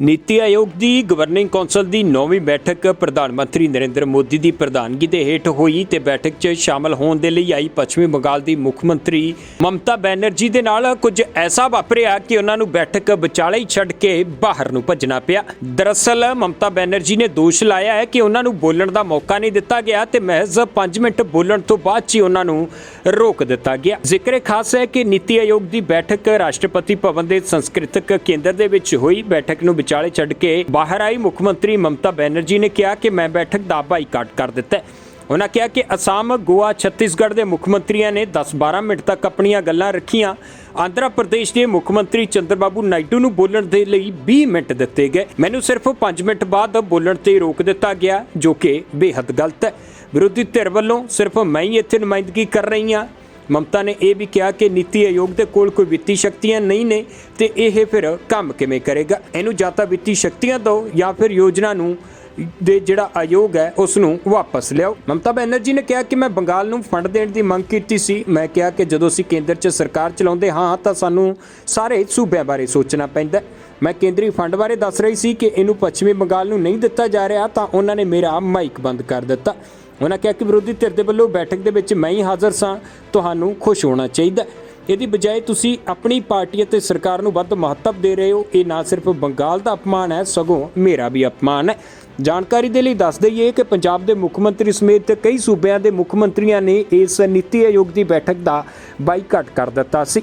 ਨੀਤੀ ਆਯੋਗ ਦੀ governing council ਦੀ ਨੌਵੀਂ ਬੈਠਕ ਪ੍ਰਧਾਨ ਮੰਤਰੀ ਨਰਿੰਦਰ ਮੋਦੀ ਦੀ ਪ੍ਰਧਾਨਗੀ ਦੇ ਹੇਠ ਹੋਈ ਤੇ ਬੈਠਕ 'ਚ ਸ਼ਾਮਲ ਹੋਣ ਦੇ ਲਈ ਆਈ ਪੱਛਮੀ ਬੰਗਾਲ ਦੀ ਮੁੱਖ ਮੰਤਰੀ ਮਮਤਾ ਬੈਨਰਜੀ ਦੇ ਨਾਲ ਕੁਝ ਐਸਾ ਵਾਪਰਿਆ ਕਿ ਉਹਨਾਂ ਨੂੰ ਬੈਠਕ ਵਿਚਾਲੇ ਹੀ ਛੱਡ ਕੇ ਬਾਹਰ ਨੂੰ ਭੱਜਣਾ ਪਿਆ। ਦਰਅਸਲ ਮਮਤਾ ਬੈਨਰਜੀ ਨੇ ਦੋਸ਼ ਲਾਇਆ ਹੈ ਕਿ ਉਹਨਾਂ ਨੂੰ ਬੋਲਣ ਦਾ ਮੌਕਾ ਨਹੀਂ ਦਿੱਤਾ ਗਿਆ ਤੇ ਮਹਿਜ਼ 5 ਮਿੰਟ ਬੋਲਣ ਤੋਂ ਬਾਅਦ 'ਚ ਹੀ ਉਹਨਾਂ ਨੂੰ ਰੋਕ ਦਿੱਤਾ ਗਿਆ। ਜ਼ਿਕਰ ਖਾਸ ਹੈ ਕਿ ਨੀਤੀ ਆਯੋਗ ਦੀ ਬੈਠਕ ਰਾਸ਼ਟਰਪਤੀ ਭਵਨ ਦੇ ਸੰਸਕ੍ਰਿਤਕ ਕੇਂਦਰ ਦੇ ਵਿੱਚ ਹੋਈ। ਬੈਠਕ ਨੂੰ ਵਿਚਾਲੇ ਛੱਡ ਕੇ ਬਾਹਰ ਆਈ ਮੁੱਖ ਮੰਤਰੀ ਮਮਤਾ ਬੈਨਰਜੀ ਨੇ ਕਿਹਾ ਕਿ ਮੈਂ ਬੈਠਕ ਦਾ ਬਾਈਕਾਟ ਕਰ ਦਿੱਤਾ ਹੈ। ਉਹਨਾਂ ਕਿਹਾ ਕਿ ਅਸਾਮ, ਗੋਆ, ਛੱਤੀਸਗੜ੍ਹ ਦੇ ਮੁੱਖ ਮੰਤਰੀਆਂ ਨੇ 10-12 ਮਿੰਟ ਤੱਕ ਆਪਣੀਆਂ ਗੱਲਾਂ ਰੱਖੀਆਂ। ਆਂਧਰਾ ਪ੍ਰਦੇਸ਼ ਦੇ ਮੁੱਖ ਮੰਤਰੀ ਚੰਦਰਬਾਬੂ ਨਾਇਡੂ ਨੂੰ ਬੋਲਣ ਦੇ ਲਈ 20 ਮਿੰਟ ਦਿੱਤੇ ਗਏ। ਮੈਨੂੰ ਸਿਰਫ 5 ਮਿੰਟ ਬਾਅਦ ਬੋਲਣ ਤੇ ਰੋਕ ਦਿੱਤਾ ਗਿਆ, ਜੋ ਕਿ ਬੇहद ਗਲਤ ਹੈ। ਵਿਰੋਧੀ ਧਿਰ ਵੱਲੋਂ ਸਿਰਫ ਮੈਂ ਹੀ ਇੱਥੇ ਨੁਮਾਇੰਦਗੀ ਕਰ ਰਹੀ ਹਾਂ। ਮਮਤਾ ਨੇ ਇਹ ਵੀ ਕਿਹਾ ਕਿ ਨੀਤੀ ਆਯੋਗ ਦੇ ਕੋਲ ਕੋਈ ਵਿੱਤੀ ਸ਼ਕਤੀਆਂ ਨਹੀਂ ਨੇ ਤੇ ਇਹ ਫਿਰ ਕੰਮ ਕਿਵੇਂ ਕਰੇਗਾ? ਇਹਨੂੰ ਜਾਂ ਤਾਂ ਵਿੱਤੀ ਸ਼ਕਤੀਆਂ ਦਿਓ ਜਾਂ ਫਿਰ ਯੋਜਨਾ ਨੂੰ ਦੇ ਜਿਹੜਾ ਆਯੋਗ ਹੈ, ਉਸ ਨੂੰ ਵਾਪਸ ਲਿਆਓ। ਮਮਤਾ ਬੈਨਰਜੀ ਨੇ ਕਿਹਾ ਕਿ ਮੈਂ ਬੰਗਾਲ ਨੂੰ ਫੰਡ ਦੇਣ ਦੀ ਮੰਗ ਕੀਤੀ ਸੀ। ਮੈਂ ਕਿਹਾ ਕਿ ਜਦੋਂ ਅਸੀਂ ਕੇਂਦਰ 'ਚ ਸਰਕਾਰ ਚਲਾਉਂਦੇ ਹਾਂ ਤਾਂ ਸਾਨੂੰ ਸਾਰੇ ਸੂਬਿਆਂ ਬਾਰੇ ਸੋਚਣਾ ਪੈਂਦਾ ਮੈਂ ਕੇਂਦਰੀ ਫੰਡ ਬਾਰੇ ਦੱਸ ਰਹੀ ਸੀ ਕਿ ਇਹਨੂੰ ਪੱਛਮੀ ਬੰਗਾਲ ਨੂੰ ਨਹੀਂ ਦਿੱਤਾ ਜਾ ਰਿਹਾ ਤਾਂ ਉਹਨਾਂ ਨੇ ਮੇਰਾ ਮਾਈਕ ਬੰਦ ਕਰ ਦਿੱਤਾ। ਉਹਨਾਂ ਕਿਹਾ ਕਿ ਵਿਰੋਧੀ ਧਿਰ ਦੇ ਵੱਲੋਂ ਬੈਠਕ ਦੇ ਵਿੱਚ ਮੈਂ ਹੀ ਹਾਜ਼ਰ ਸਾਂ, ਤੁਹਾਨੂੰ ਖੁਸ਼ ਹੋਣਾ ਚਾਹੀਦਾ। ਇਹਦੀ ਬਜਾਏ ਤੁਸੀਂ ਆਪਣੀ ਪਾਰਟੀ ਅਤੇ ਸਰਕਾਰ ਨੂੰ ਵੱਧ ਮਹੱਤਵ ਦੇ ਰਹੇ ਹੋ। ਇਹ ਨਾ ਸਿਰਫ ਬੰਗਾਲ ਦਾ ਅਪਮਾਨ ਹੈ, ਸਗੋਂ ਮੇਰਾ ਵੀ ਅਪਮਾਨ ਹੈ। ਜਾਣਕਾਰੀ ਦੇ ਲਈ ਦੱਸ ਦਈਏ ਕਿ ਪੰਜਾਬ ਦੇ ਮੁੱਖ ਮੰਤਰੀ ਸਮੇਤ ਕਈ ਸੂਬਿਆਂ ਦੇ ਮੁੱਖ ਮੰਤਰੀਆਂ ਨੇ ਇਸ ਨੀਤੀ ਆਯੋਗ ਦੀ ਬੈਠਕ ਦਾ ਬਾਈਕਾਟ ਕਰ ਦਿੱਤਾ ਸੀ।